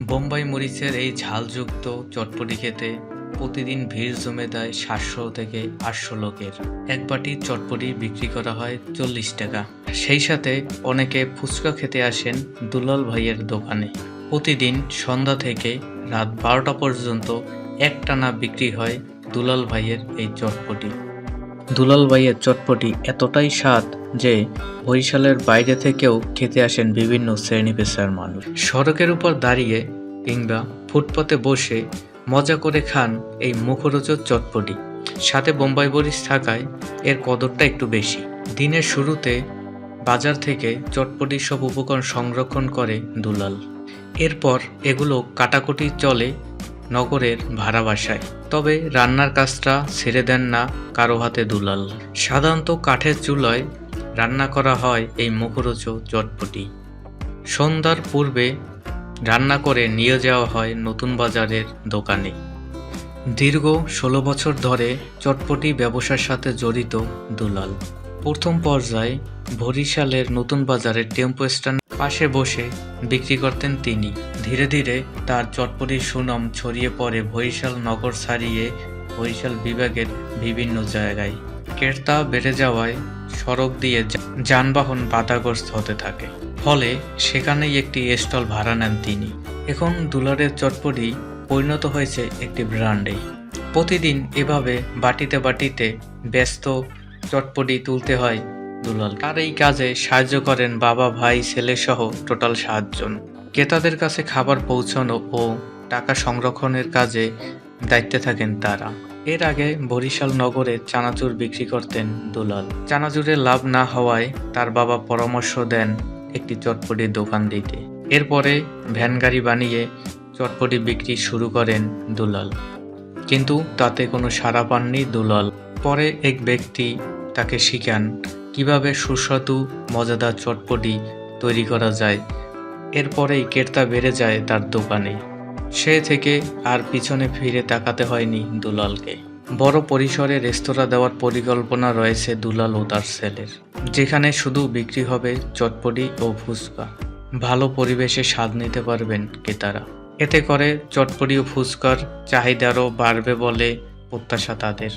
বোম্বাই মরিচের এই ঝালযুক্ত চটপটি খেতে প্রতিদিন ভিড় জমে দেয় সাতশো থেকে আটশো লোকের। এক বাটি চটপটি বিক্রি করা হয় চল্লিশ টাকা। সেই সাথে অনেকে ফুচকা খেতে আসেন দুলাল ভাইয়ের দোকানে। প্রতিদিন সন্ধ্যা থেকে রাত বারোটা পর্যন্ত একটানা বিক্রি হয় দুলাল ভাইয়ের এই চটপটি। দুলাল ভাইয়ের চটপটি এতটাই স্বাদ যে বরিশালের বাইরে থেকেও খেতে আসেন বিভিন্ন শ্রেণি পেশার মানুষ। সড়কের উপর দাঁড়িয়ে কিংবা ফুটপাতে বসে মজা করে খান এই মুখরোচক চটপটি। সাথে বোম্বাই বরিশ থাকায় এর কদরটা একটু বেশি। দিনের শুরুতে বাজার থেকে চটপটির সব উপকরণ সংরক্ষণ করে দুলাল। এরপর এগুলো কাটাকুটি চলে নগরের ভাড়া বাসায়। তবে রান্নার কাজটা ছেড়ে দেন না কারও হাতে দুলাল। সাধারণত কাঠের চুলায় রান্না করা হয় এই মুখরোচক চটপটি। সন্ধ্যার পূর্বে রান্না করে নিয়ে যাওয়া হয় নতুন বাজারের দোকানে। দীর্ঘ ষোলো বছর ধরে চটপটি ব্যবসার সাথে জড়িত দুলাল। প্রথম পর্যায়ে বরিশালের নতুন বাজারের টেম্পো স্ট্যান্ড পাশে বসে বিক্রি করতেন তিনি। ধীরে ধীরে তার চটপটির সুনাম ছড়িয়ে পড়ে বরিশাল নগর ছাড়িয়ে বরিশাল বিভাগের বিভিন্ন জায়গায়। ক্রেতা বেড়ে যাওয়ায় সড়ক দিয়ে যানবাহন বাধাগ্রস্ত হতে থাকে। ফলে সেখানেই একটি স্টল ভাড়া নেন তিনি। এখন দুলারের চটপটি পরিণত হয়েছে একটি ব্র্যান্ডে। প্রতিদিন এভাবে বাটিতে বাটিতে ব্যস্ত চটপটি তুলতে হয় দুলাল তার এই কাজে সাহায্য করেন বাবা, ভাই, ছেলে সহ টোটাল সাতজন। ক্রেতাদের কাছে খাবার পৌঁছানো ও টাকা সংরক্ষণের কাজে দায়িত্বে থাকেন তারা। এর আগে বরিশাল নগরে চানাচুর বিক্রি করতেন দুলাল। চানাচুরে লাভ না হওয়ায় তার বাবা পরামর্শ দেন একটি চটপটির দোকান দিতে। এরপরে ভ্যান গাড়ি বানিয়ে চটপটি বিক্রি শুরু করেন দুলাল। কিন্তু তাতে কোনো সাড়া পাননি দুলাল। পরে এক ব্যক্তি তাকে শিখান কীভাবে সুস্বাদু, মজাদার চটপটি তৈরি করা যায়। এরপরেই ক্রেতা বেড়ে যায় তার দোকানে। সে থেকে আর পিছনে ফিরে তাকাতে হয়নি দুলালকে। বড় পরিসরে রেস্তোরাঁ দেওয়ার পরিকল্পনা রয়েছে দুলাল ও তার ছেলের, যেখানে শুধু বিক্রি হবে চটপটি ও ফুচকা। ভালো পরিবেশে স্বাদ নিতে পারবেন ক্রেতারা। এতে করে চটপটি ও ফুচকার চাহিদারও বাড়বে বলে প্রত্যাশা তাদের।